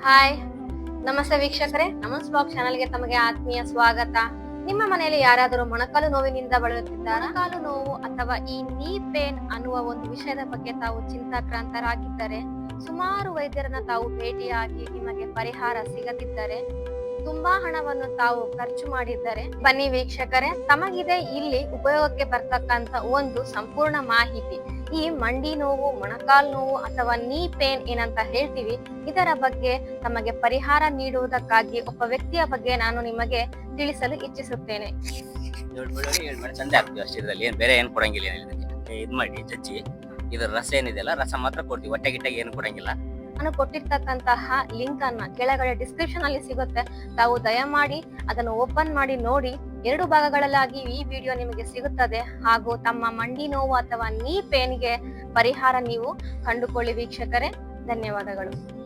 Hi ನಮಸ್ತೆ ವೀಕ್ಷಕರೇ. ನಮಸ್ blog ಚಾನಲ್ಗೆ ತಮಗೆ ಆತ್ಮೀಯ ಸ್ವಾಗತ. ನಿಮ್ಮ ಮನೆಯಲ್ಲಿ ಯಾರಾದರೂ ಮೊಣಕಾಲು ನೋವಿನಿಂದ ಬಳಲುತ್ತಿದ್ದಾರೆ? ಮೊಣಕಾಲು ನೋವು ಅಥವಾ ಈ ನೀ ಪೇನ್ ಅನ್ನುವ ಒಂದು ವಿಷಯದ ಬಗ್ಗೆ ತಾವು ಚಿಂತಾಕ್ರಾಂತರಾಗಿದ್ದರೆ, ಸುಮಾರು ವೈದ್ಯರನ್ನ ತಾವು ಭೇಟಿಯಾಗಿ ನಿಮಗೆ ಪರಿಹಾರ ಸಿಗದಿದ್ದರೆ, ತುಂಬಾ ಹಣವನ್ನು ತಾವು ಖರ್ಚು ಮಾಡಿದ್ದಾರೆ. ಬನ್ನಿ ವೀಕ್ಷಕರೇ, ತಮಗಿದೆ ಇಲ್ಲಿ ಉಪಯೋಗಕ್ಕೆ ಬರ್ತಕ್ಕಂತ ಒಂದು ಸಂಪೂರ್ಣ ಮಾಹಿತಿ. ಈ ಮಂಡಿ ನೋವು ಮೊಣಕಾಲ್ ನೋವು ಅಥವಾ ನೀ ಪೇನ್ ಏನಂತ ಹೇಳ್ತೀವಿ ಇದರ ಬಗ್ಗೆ ತಮಗೆ ಪರಿಹಾರ ನೀಡುವುದಕ್ಕಾಗಿ ಒಬ್ಬ ವ್ಯಕ್ತಿಯ ಬಗ್ಗೆ ನಾನು ನಿಮಗೆ ತಿಳಿಸಲು ಇಚ್ಛಿಸುತ್ತೇನೆ. ಏನು ಬೇರೆ ಏನು ಕೊಡಂಗಿಲ್ಲ ಇದು ಮಾಡಿ ಚಚ್ಚಿ. ಇದ್ರ ರಸ ಏನಿದೆಯಲ್ಲ ರಸ ಮಾತ್ರ ಕೊಡ್ತೀವಿ ಹೊಟ್ಟೆ ಗಿಟ್ಟೆಗೆ ಏನು ಕೊಡಂಗಿಲ್ಲ. ನಾನು ಕೊಟ್ಟಿರ್ತಕ್ಕಂತಹ ಲಿಂಕ್ ಅನ್ನ ಕೆಳಗಡೆ ಡಿಸ್ಕ್ರಿಪ್ಷನ್ ಅಲ್ಲಿ ಸಿಗುತ್ತೆ. ತಾವು ದಯಮಾಡಿ ಅದನ್ನು ಓಪನ್ ಮಾಡಿ ನೋಡಿ. ಎರಡು ಭಾಗಗಳಲ್ಲಾಗಿ ಈ ವಿಡಿಯೋ ನಿಮಗೆ ಸಿಗುತ್ತದೆ. ಹಾಗೂ ತಮ್ಮ ಮಂಡಿ ನೋವು ಅಥವಾ ನೀ ಪೇನ್ಗೆ ಪರಿಹಾರ ನೀವು ಕಂಡುಕೊಳ್ಳಿ ವೀಕ್ಷಕರೇ. ಧನ್ಯವಾದಗಳು.